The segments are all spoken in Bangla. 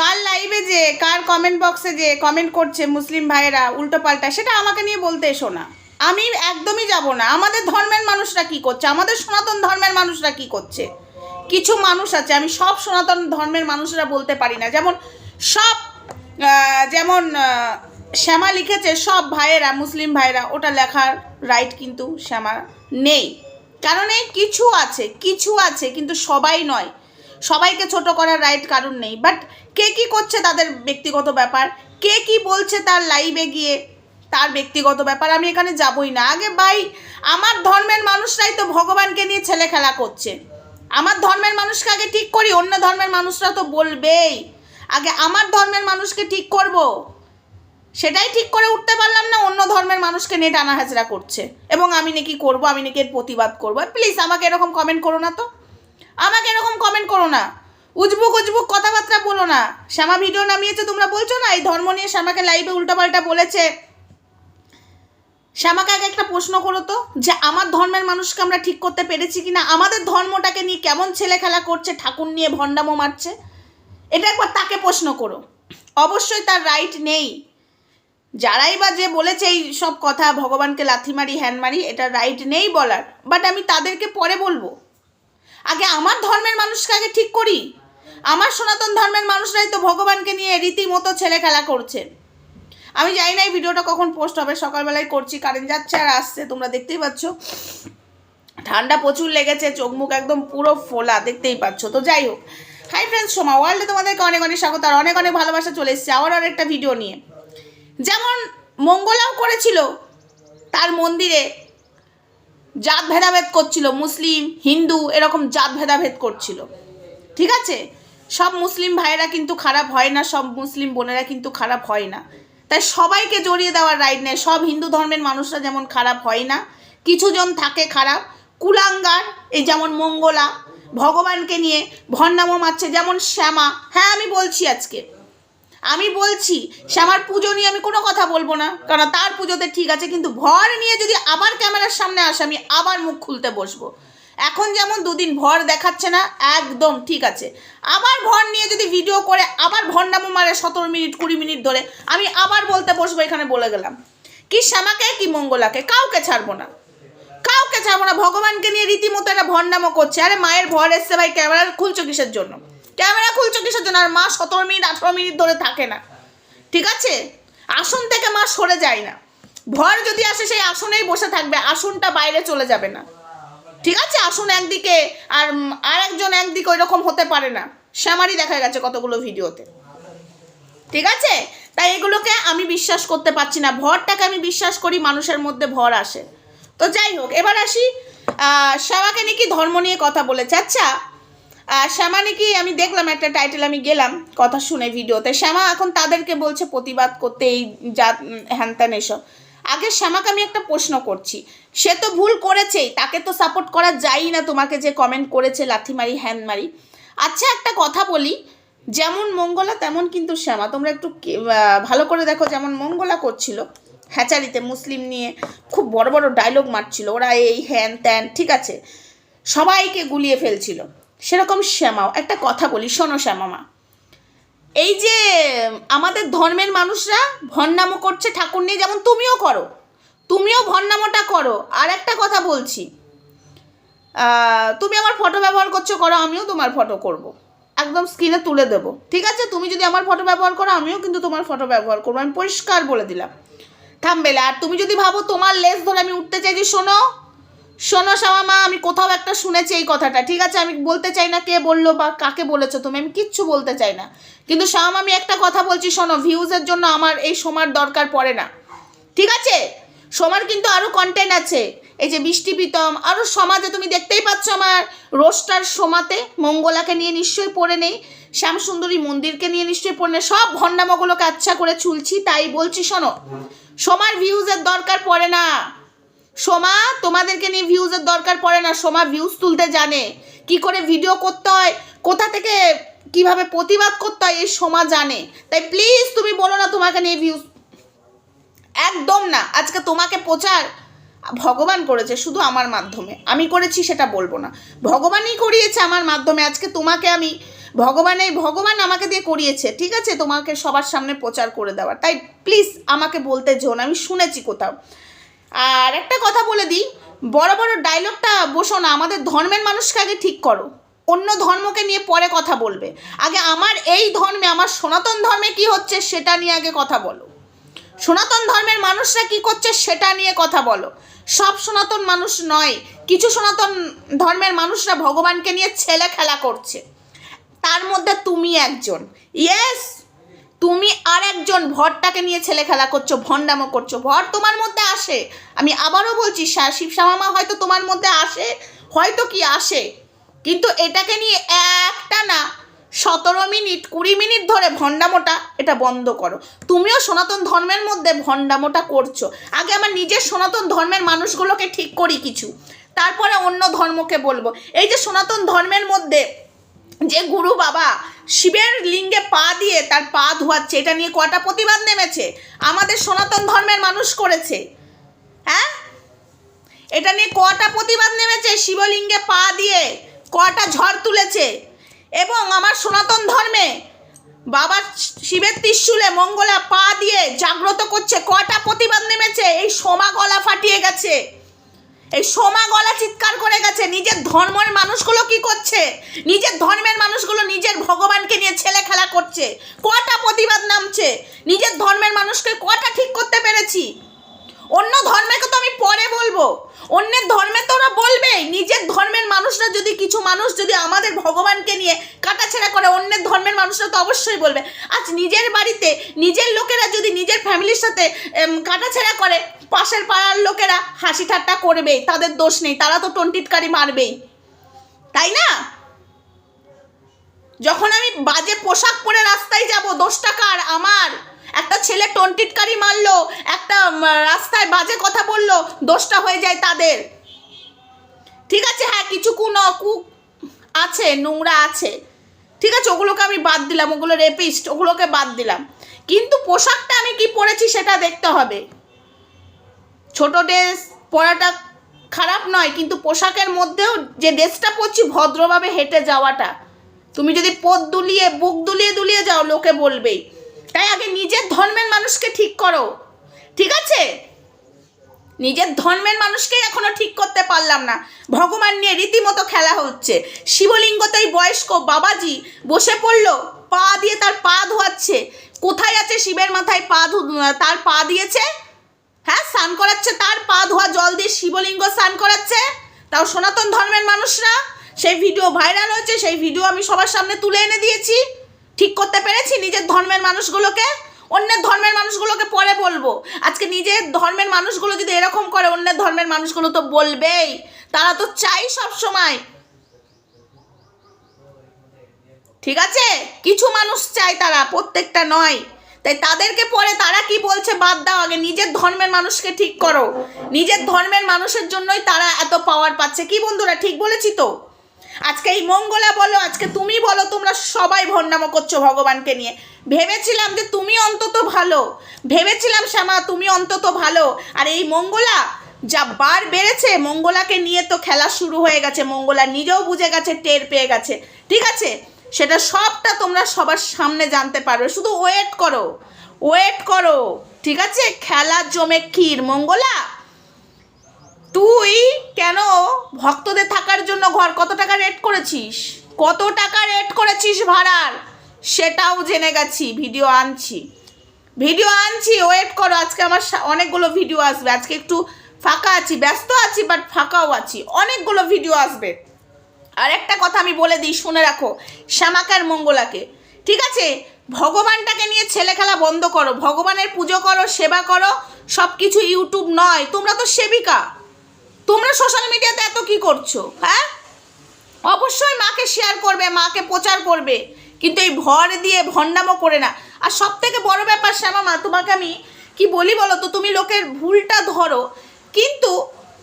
কার লাইভে যে, কার কমেন্ট বক্সে যে কমেন্ট করছে মুসলিম ভাইয়েরা, উল্টো পাল্টা, সেটা আমাকে নিয়ে বলতে এসো না। আমি একদমই যাব না। আমাদের ধর্মের মানুষরা কি করছে? আমাদের সনাতন ধর্মের মানুষরা কি করছে? কিছু মানুষ আছে, আমি সব সনাতন ধর্মের মানুষরা বলতে পারি না। যেমন সব যেমন শ্যামা লিখেছে, সব ভাইয়েরা, মুসলিম ভাইয়েরা, ওটা লেখার রাইট কিন্তু শ্যামা নেই। কারণ এই কিছু আছে কিছু আছে, কিন্তু সবাই নয়। সবাইকে ছোট করার রাইট কারণ নেই। বাট কে কি করছে তাদের ব্যক্তিগত ব্যাপার? কে কি বলছে তার লাইভে গিয়ে তার ব্যক্তিগত ব্যাপার? আমি এখানে যাবই না। আগে ভাই, আমার ধর্মের মানুষরাই তো ভগবানকে নিয়ে ছেলে খেলা করছে। আমার ধর্মের মানুষকে আগে ঠিক করি, অন্য ধর্মের মানুষরা তো বলবেই। আগে আমার ধর্মের মানুষকে ঠিক করব। সেটাই ঠিক করে উঠতে পারলাম না, অন্য ধর্মের মানুষকে নিয়ে টানা হাজরা করছে। এবং আমি নাকি করব, আমি নাকি এর প্রতিবাদ করব। প্লিজ আমাকে এরকম কমেন্ট করো না তো। আমাকে এরকম কমেন্ট করো না। উজবুক উজবুক কথাবার্তা বলো না। শ্যামা ভিডিও নামিয়েছে, তোমরা বলছো না? এই ধর্ম নিয়ে শ্যামাকে লাইভে উল্টোপাল্টা বলেছে। শ্যামাকে আগে একটা প্রশ্ন করো তো, যে আমার ধর্মের মানুষকে আমরা ঠিক করতে পেরেছি কিনা? আমাদের ধর্মটাকে নিয়ে কেমন ছেলে খেলা করছে, ঠাকুর নিয়ে ভণ্ডামো মারছে? এটা একবার তাকে প্রশ্ন করো। অবশ্যই তার রাইট নেই। যারাই বা যে বলেছে এই সব কথা, ভগবানকে লাথি মারি, হ্যান মারি, এটা রাইট নেই বলার। বাট আমি তাদেরকে পরে বলব। আগে আমার ধর্মের মানুষকে আগে ঠিক করি। আমার সনাতন ধর্মের মানুষরাই তো ভগবানকে নিয়ে রীতিমতো ছেলে খেলা করছে। আমি জানি না এই ভিডিওটা কখন পোস্ট হবে, সকালবেলায় করছি কারেন্ট যাচ্ছে আর আসছে, তোমরা দেখতেই পাচ্ছ। ঠান্ডা প্রচুর লেগেছে, চোখ মুখ একদম পুরো ফোলা, দেখতেই পাচ্ছ। তো যাই হোক হাই ফ্রেন্ডস সোমা ওয়ার্ল্ডে তোমাদেরকে অনেক অনেক স্বাগত আর অনেক অনেক ভালোবাসা চলে এসছে আবার আরেকটা ভিডিও নিয়ে। যেমন মঙ্গলাও করেছিল তার মন্দিরে জাত ভেদাভেদ করছিল, মুসলিম, হিন্দু, এরকম জাত ভেদাভেদ করছিল। ঠিক আছে? সব মুসলিম ভাইয়েরা কিন্তু খারাপ হয় না, সব মুসলিম বোনেরা কিন্তু খারাপ হয় না। তাই সবাইকে জড়িয়ে দেওয়ার রাইট নেই। সব হিন্দু ধর্মের মানুষরা যেমন খারাপ হয় না, কিছুজন থাকে খারাপ। কুলাঙ্গার, এই যেমন মঙ্গলা, ভগবানকে নিয়ে ভণ্ডামো মারছে, যেমন শ্যামা। হ্যাঁ আমি বলছি আজকে। আমি বলছি শ্যামার পুজো নিয়ে আমি কোনো কথা বলব না, কারণ তার পুজোতে ঠিক আছে, কিন্তু ভর নিয়ে যদি আবার ক্যামেরার সামনে আসে, আমি আবার মুখ খুলতে বসবো। এখন যেমন দুদিন ভর দেখাচ্ছে না, একদম ঠিক আছে। আবার ভর নিয়ে যদি ভিডিও করে, আবার ভণ্ডামো মারে সতেরো মিনিট, কুড়ি মিনিট ধরে, আমি আবার বলতে বসবো, এখানে বলে গেলাম। কি শ্যামাকে, কি মঙ্গলাকে, কাউকে ছাড়বো না। কাউকে ছাড়বো না, ভগবানকে নিয়ে রীতিমতো একটা ভণ্ডামো করছে। আরে মায়ের ভর এসছে ভাই, ক্যামেরা খুলছো কিসের জন্য? ক্যামেরা খুলছো কিসের জন্য? আর মা সতেরো মিনিট আঠেরো মিনিট ধরে থাকে না। ঠিক আছে? আসন থেকে মা সরে যায় না। ভর যদি আসে সেই আসনেই বসে থাকবে। আসনটা বাইরে চলে যাবে না। ঠিক আছে? আসুন একদিকে আর উম, আর একজন একদিকে ওই রকম হতে পারে না। শ্যামারই দেখা গেছে কতগুলো ভিডিওতে। ঠিক আছে? তাই এগুলোকে আমি বিশ্বাস করতে পারছি না। ভরটাকে আমি বিশ্বাস করি মানুষের মধ্যে ভর আসে। তো যাই হোক এবার আসি শ্যামাকে নাকি ধর্ম নিয়ে কথা বলেছে? আচ্ছা শ্যামা নাকি আমি দেখলাম একটা টাইটেল আমি গেলাম কথা শুনে ভিডিওতে। শ্যামা এখন তাদেরকে বলছে প্রতিবাদ করতে এই জাত উম, হ্যান ত্যান এসব। আগে শ্যামাকে আমি একটা প্রশ্ন করছি সে তো ভুল করেছেই তাকে তো সাপোর্ট করা যায়ই না তোমাকে যে কমেন্ট করেছে লাথি মারি হ্যান মারি আচ্ছা একটা কথা বলি যেমন মঙ্গলা তেমন কিন্তু শ্যামা। তোমরা একটু ভালো করে দেখো যেমন মঙ্গলা করছিল হ্যাচারিতে মুসলিম নিয়ে খুব বড় বড় ডায়লগ মারছিল। ওরা এই হ্যান ত্যান ঠিক আছে? সবাইকে গুলিয়ে ফেলছিল। সেরকম শ্যামাও। একটা কথা বলি, শোনো শ্যামামা। এই যে আমাদের ধর্মের মানুষরা ভণ্ডামো করছে ঠাকুর নিয়ে, যেমন তুমিও করো। তুমিও ভণ্ডামোটা করো। আর একটা কথা বলছি তুমি আমার ফটো ব্যবহার করছ, করো, আমিও তোমার ফটো করব। একদম স্ক্রিনে তুলে দেবো। ঠিক আছে? তুমি যদি আমার ফটো ব্যবহার করো, আমিও কিন্তু তোমার ফটো ব্যবহার করব। আমি পরিষ্কার বলে দিলাম। থামবেলে আর তুমি যদি ভাবো তোমার লেস ধরে আমি উঠতে চাইছি শোনো শোনো শ্যামা মা আমি কোথাও একটা শুনেছি এই কথাটা, ঠিক আছে? আমি বলতে চাই না কে বলল বা কাকে বলেছ তুমি, আমি কিচ্ছু বলতে চাই না। কিন্তু শ্যাম আমি একটা কথা বলছি, শোনো ভিউজের জন্য আমার এই সময় দরকার পড়ে না। ঠিক আছে? সোমার কিন্তু আরও কন্টেন্ট আছে। এই যে বৃষ্টি প্রীতম আরও সমাজে তুমি দেখতেই পাচ্ছ আমার রোস্টার সোমাতে, মঙ্গলাকে নিয়ে নিশ্চয়ই পড়ে নেই, শ্যামসুন্দরী মন্দিরকে নিয়ে নিশ্চয়ই পড়ে নেই, সব ভণ্ডামগুলোকে আচ্ছা করে চুলছি তাই বলছি, শোনো, সোমার ভিউজের দরকার পড়ে না। সোমা, তোমাদেরকে নিয়ে ভিউজের দরকার পড়ে না। সোমা ভিউজ তুলতে জানে। কি করে ভিডিও করতে হয়, কোথা থেকে কীভাবে প্রতিবাদ করতে হয়, এই সোমা জানে। তাই প্লিজ তুমি বলো না তোমাকে নিয়ে ভিউজ একদম না। আজকে তোমাকে প্রচার ভগবান করেছে শুধু আমার মাধ্যমে। আমি করেছি সেটা বলব না। ভগবানই করিয়েছে আমার মাধ্যমে। আজকে তোমাকে আমি ভগবান এই ভগবান আমাকে দিয়ে করিয়েছে। ঠিক আছে? তোমাকে সবার সামনে প্রচার করে দেওয়ার তাই প্লিজ আমাকে বলতে যেও না। আমি শুনেছি কোথাও। আর একটা কথা বলে দিই, বড় বড় ডায়লগটা বসো না, আমাদের ধর্মের মানুষকে আগে ঠিক করো। অন্য ধর্মকে নিয়ে পরে কথা বলবে। আগে আমার এই ধর্মে, আমার সনাতন ধর্মে কি হচ্ছে সেটা নিয়ে আগে কথা বলো। সনাতন ধর্মের মানুষরা কি করছে সেটা নিয়ে কথা বলো। সব সনাতন মানুষ নয়, কিছু সনাতন ধর্মের মানুষরা ভগবানকে নিয়ে ছেলে খেলা করছে। তার মধ্যে তুমি একজন। ইয়েস তুমি আর একজন ভরটাকে নিয়ে ছেলে খেলা করছ, ভণ্ডামো করছ। ভর তোমার মধ্যে আসে। আমি আবারও বলছি শিব শ্যামামা হয়তো তোমার মধ্যে আসে, হয়তো কি আসে। কিন্তু এটাকে নিয়ে একটা না, সতেরো মিনিট, কুড়ি মিনিট ধরে ভণ্ডামোটা এটা বন্ধ করো। তুমিও সনাতন ধর্মের মধ্যে ভণ্ডামোটা করছ। আগে আমার নিজের সনাতন ধর্মের মানুষগুলোকে ঠিক করি কিছু। তারপরে অন্য ধর্মকে বলব। এই যে সনাতন ধর্মের মধ্যে যে গুরু বাবা শিবের লিঙ্গে পা দিয়ে তার পা ধোয়াচ্ছে, এটা নিয়ে কটা প্রতিবাদ নেমেছে? আমাদের সনাতন ধর্মের মানুষ করেছে। হ্যাঁ? এটা নিয়ে কটা প্রতিবাদ নেমেছে? শিবলিঙ্গে পা দিয়ে কটা ঝড় তুলেছে। এবং আমার সনাতন ধর্মে বাবা শিবের ত্রিশুলে মঙ্গলা পা দিয়ে জাগ্রত করছে, কটা প্রতিবাদ নেমেছে? এই সোমা গলা ফাটিয়ে গেছে। এই সোমা গলা চিৎকার করে গেছে, নিজের ধর্মের মানুষগুলো কি করছে? নিজের ধর্মের মানুষগুলো নিজের ভগবানকে নিয়ে ছেলে খেলা করছে, কটা প্রতিবাদ নামছে? নিজের ধর্মের মানুষকে কটা ঠিক করতে পেরেছি? অন্য ধর্মেকে তো আমি পরে বলব। অন্যের ধর্মে তো ওরা বলবেই, নিজের ধর্মের মানুষরা যদি কিছু মানুষ যদি আমাদের ভগবানকে নিয়ে কাটাছেড়া করে, অন্যের ধর্মের মানুষরা তো অবশ্যই বলবে। আজ নিজের বাড়িতে নিজের লোকেরা যদি নিজের ফ্যামিলির সাথে কাটাছেড়া করে, পাশের পাড়ার লোকেরা হাসি ঠাট্টা করবেই, তাদের দোষ নেই, তারা তো টন্টিটকারি মারবেই। তাই না? যখন আমি বাজে পোশাক পরে রাস্তায় যাব দশ টাকার আমার। একটা ছেলে টন্টিটকারি মারলো, একটা রাস্তায় বাজে কথা বলল, দোষটা হয়ে যায় তাদের। ঠিক আছে হ্যাঁ কিছু কু কু আছে, নোংরা আছে। ঠিক আছে, ওগুলোকে আমি বাদ দিলাম, ওগুলো রেপিস্ট ওগুলোকে বাদ দিলাম। কিন্তু পোশাকটা আমি কি পরেছি সেটা দেখতে হবে। ছোট ড্রেস পরাটা খারাপ নয়, কিন্তু পোশাকের মধ্যেও যে ড্রেসটা পরছি ভদ্রভাবে হেঁটে যাওয়াটা। তুমি যদি পদ দুলিয়ে, বুক দুলিয়ে দুলিয়ে যাও, লোকে বলবেই। তাই আগে নিজের ধর্মের মানুষকে ঠিক করো। ঠিক আছে? নিজের ধর্মের মানুষকেই এখনও ঠিক করতে পারলাম না। ভগবান নিয়ে রীতিমতো খেলা হচ্ছে। শিবলিঙ্গতেই বয়স্ক, বাবাজি বসে পড়ল, পা দিয়ে তার পা ধোয়াচ্ছে। কোথায় আছে শিবের মাথায় পা তার পা দিয়েছে? হ্যাঁ স্নান করাচ্ছে তার, পা ধোয়া জল দিয়ে শিবলিঙ্গ স্নান করাচ্ছে। তাও সনাতন ধর্মের মানুষরা। সেই ভিডিও ভাইরাল হয়েছে, সেই ভিডিও আমি সবার সামনে তুলে এনে দিয়েছি। ঠিক করতে পেরেছি? নিজের ধর্মের মানুষগুলোকে? অন্যের ধর্মের মানুষগুলোকে পরে বলব। আজকে নিজের ধর্মের মানুষগুলো যদি এরকম করে, অন্যের ধর্মের মানুষগুলো তো বলবেই। তারা তো চাই সব সময়। ঠিক আছে? কিছু মানুষ চায় তারা, প্রত্যেকটা নয়। তাই তাদেরকে পরে তারা কি বলছে বাদ দাও আগে। নিজের ধর্মের মানুষকে ঠিক করো। নিজের ধর্মের মানুষের জন্যই তারা এত পাওয়ার পাচ্ছে। কি বন্ধুরা, ঠিক বলেছি তো? আজকে এই মঙ্গলা বলো, আজকে তুমি বলো, তোমরা সবাই ভণ্ডামো করছ ভগবানকে নিয়ে। ভেবেছিলাম যে তুমি অন্তত ভালো। ভেবেছিলাম শ্যামা, তুমি অন্তত ভালো। আর এই মঙ্গলা, যা বার বেড়েছে, মঙ্গলাকে নিয়ে তো খেলা শুরু হয়ে গেছে। মঙ্গলা নিজেও বুঝে গেছে, টের পেয়ে গেছে। ঠিক আছে? সেটা সবটা তোমরা সবার সামনে জানতে পারবে। শুধু ওয়েট করো। ওয়েট করো। ঠিক আছে? খেলা জমে ক্ষীর। মঙ্গলা তুই কেন ভক্তদের থাকার জন্য ঘর কত টাকা রেট করেছিস? কত টাকা রেট করেছিস ভাড়ার? সেটাও জেনে গেছি ভিডিও আনছি। ভিডিও আনছি ওয়েট করো, আজকে আমার অনেকগুলো ভিডিও আসবে। আজকে একটু ফাঁকা আছি, ব্যস্ত আছি বাট ফাঁকাও আছি। অনেকগুলো ভিডিও আসবে। আর একটা কথা আমি বলে দিই, শুনে রাখো, শ্যামাকার মঙ্গলাকে। ঠিক আছে? ভগবানটাকে নিয়ে ছেলে খেলা বন্ধ করো, ভগবানের পুজো করো, সেবা করো সব কিছু ইউটিউব নয়, তোমরা তো সেবিকা। তোমরা সোশ্যাল মিডিয়াতে এত কি করছ হ্যাঁ? অবশ্যই মাকে শেয়ার করবে, মাকে প্রচার করবে, কিন্তু এই ভর দিয়ে ভণ্ডামো করে না। আর সব থেকে বড় ব্যাপার শ্যামা মা, তোমাকে আমি কি বলি বলো তো, তুমি লোকের ভুলটা ধরো, কিন্তু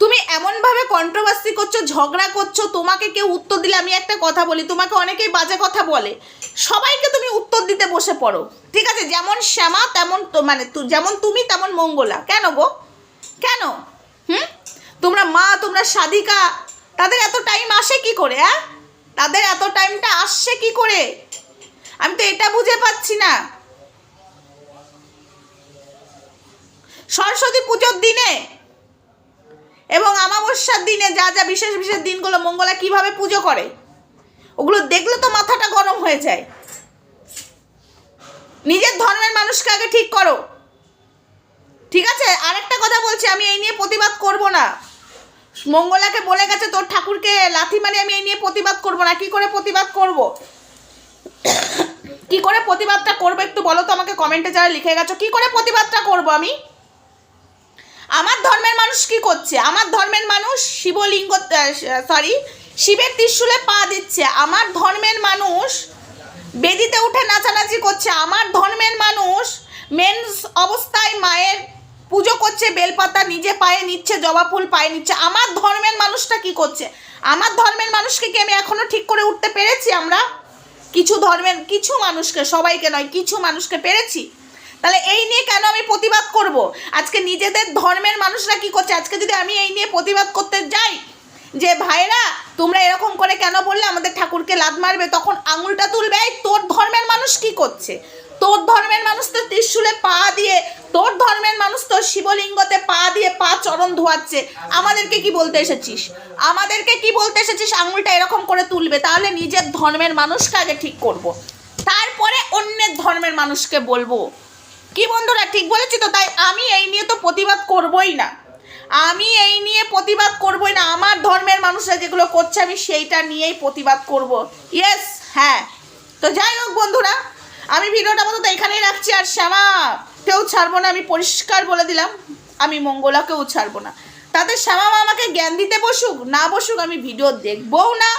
তুমি এমনভাবে কন্ট্রোভার্সি করছ, ঝগড়া করছ, তোমাকে কেউ উত্তর দিলে আমি একটা কথা বলি, তোমাকে অনেকেই বাজে কথা বলে, সবাইকে তুমি উত্তর দিতে বসে পড়ো, ঠিক আছে? যেমন শ্যামা, তেমন মানে যেমন তুমি, তেমন মঙ্গলা, কেন গো? কেন? হুম? তোমরা মা, তোমরা সাধিকা তাদের এত টাইম আসে কি করে হ্যাঁ? তাদের এত টাইমটা আসছে কি করে? আমি তো এটা বুঝে পাচ্ছি না। সরস্বতী পুজোর দিনে এবং আমাবস্যার দিনে যা যা বিশেষ বিশেষ দিনগুলো মঙ্গলা কীভাবে পুজো করে, ওগুলো দেখলে তো মাথাটা গরম হয়ে যায়। নিজের ধর্মের মানুষকে আগে ঠিক করো। ঠিক আছে? আরেকটা কথা বলছি, আমি এই নিয়ে প্রতিবাদ করব না। মঙ্গলাকে বলে গেছে, তোর ঠাকুরকে লাথি মারি আমি এই নিয়ে প্রতিবাদ করব না। কি করে প্রতিবাদ করব? কি করে প্রতিবাদটা করব একটু বলো তো আমাকে কমেন্টে যারা লিখে গেছো। কি করে প্রতিবাদটা করব আমি? আমার ধর্মের মানুষ কি করছে? আমার ধর্মের মানুষ শিবলিঙ্গ সরি শিবের ত্রিশুলে পা দিচ্ছে। আমার ধর্মের মানুষ বেদিতে উঠে নাচানাচি করছে। আমার ধর্মের মানুষ মেন্স অবস্থায় মায়ের পুজো করছে, বেলপাতা নিজে পায়ে নিচ্ছে, জবা ফুল পায়ে নিচ্ছে। আমার ধর্মের মানুষটা কি করছে? আমার ধর্মের মানুষকে কি আমি এখনও ঠিক করে উঠতে পেরেছি আমরা? কিছু ধর্মের, কিছু মানুষকে, সবাইকে নয়, কিছু মানুষকে পেরেছি? তাহলে এই নিয়ে কেন আমি প্রতিবাদ করব? আজকে নিজেদের ধর্মের মানুষরা কি করছে? আজকে যদি আমি এই নিয়ে প্রতিবাদ করতে যাই, যে ভাইরা তোমরা এরকম করে কেন বললে? আমাদের ঠাকুরকে লাদ মারবে, তখন আঙুলটা তুলবে তোর ধর্মের মানুষ কি করছে? তোর ধর্মের মানুষ তো ত্রিশূলে পা দিয়ে, তোর ধর্মের মানুষ তো শিবলিঙ্গতে পা দিয়ে পা চরণ ধোয়াচ্ছে। আমাদেরকে কি বলতে এসেছিস? আমাদেরকে কি বলতে এসেছিস? আঙুলটা এরকম করে তুলবে, তাহলে নিজের ধর্মের মানুষকে আগে ঠিক করব। তারপরে অন্যের ধর্মের মানুষকে বলব। কি বন্ধুরা, ঠিক বলেছি তো? তাই আমি এই নিয়ে তো প্রতিবাদ করবই না। আমি এই নিয়ে প্রতিবাদ করবই না। আমার ধর্মের মানুষরা যেগুলো করছে, আমি সেইটা নিয়েই প্রতিবাদ করব। ইয়েস হ্যাঁ। তো যাই হোক বন্ধুরা আমি ভিডিওটা মতো এখানেই রাখছি আর শ্যামা, কেউ ছাড়বো না, আমি পরিষ্কার বলে দিলাম, আমি মঙ্গলাকেও ছাড়বো না। তাতে শ্যামা মা আমাকে জ্ঞান দিতে বসুক, না বসুক আমি ভিডিও দেখবও না,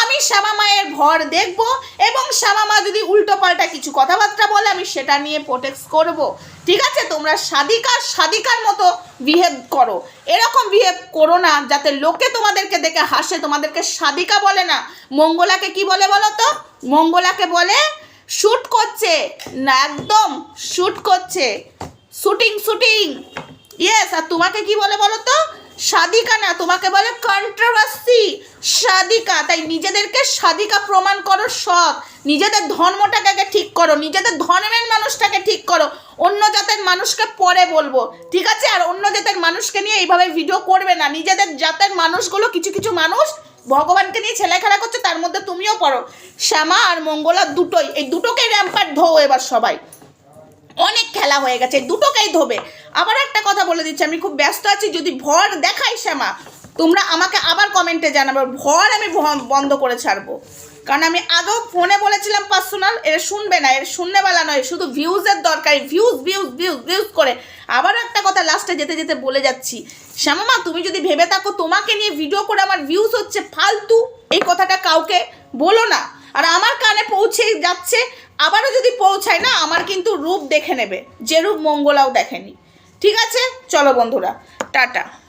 আমি শ্যামা মায়ের ভর দেখব এবং শ্যামা মা যদি উল্টো পাল্টা কিছু কথাবার্তা বলে, আমি সেটা নিয়ে প্রোটেক্ট করব। ঠিক আছে, তোমরা সাদিকার সাদিকার মতো বিহেভ করো। এরকম বিহেভ করো না, যাতে লোকে তোমাদেরকে দেখে হাসে, তোমাদেরকে সাদিকা বলে না। মঙ্গলাকে কি বলে বলো তো? মঙ্গলাকে বলে শ্যুট করছে। না, একদম শ্যুট করছে। Shooting shooting. ইয়েস আর তোমাকে কি বলে বলো তো? সাদিকা না, তোমাকে বলে কন্ট্রোভার্সি সাদিকা, তাই নিজেদেরকে সাদিকা প্রমাণ করো সৎ। নিজেদের ধর্মটাকে আগে ঠিক করো, নিজেদের ধর্মের মানুষটাকে ঠিক করো। অন্য জাতের মানুষকে পরে বলব, ঠিক আছে? আর অন্য জাতের মানুষকে নিয়ে এইভাবে ভিডিও করবে না। নিজেদের জাতের মানুষগুলো কিছু কিছু মানুষ ভগবানকে নিয়ে ছেলে খেলা করছে, তার মধ্যে তুমিও পড়ো। শ্যামা আর মঙ্গলা দুটোই, এই দুটোকেই র্যাম্পার ধো এবার সবাই। অনেক খেলা হয়ে গেছে দুটোকেই ধোবে। আবার একটা কথা বলে দিচ্ছি, আমি খুব ব্যস্ত আছি, যদি ভর দেখাই শ্যামা তোমরা আমাকে আবার কমেন্টে জানাবে। ভর আমি বন্ধ করে ছাড়বো। কারণ আমি আগেও ফোনে বলেছিলাম পার্সোনাল এর শুনবে না, এর শুননেবেলা নয়, শুধু ভিউজের দরকার ভিউজ ভিউজ ভিউজ ভিউজ করে। আবারও একটা কথা লাস্টে যেতে যেতে বলে যাচ্ছি। শ্যামামা, তুমি যদি ভেবে থাকো, তোমাকে নিয়ে ভিডিও করে আমার ভিউজ হচ্ছে ফালতু। এই কথাটা কাউকে বলো না। আর আমার কানে পৌঁছে যাচ্ছে, আবারও যদি পৌঁছায় না, আমার কিন্তু রূপ দেখে নেবে। যে রূপ মঙ্গলাও দেখেনি। ঠিক আছে? চলো বন্ধুরা, টাটা।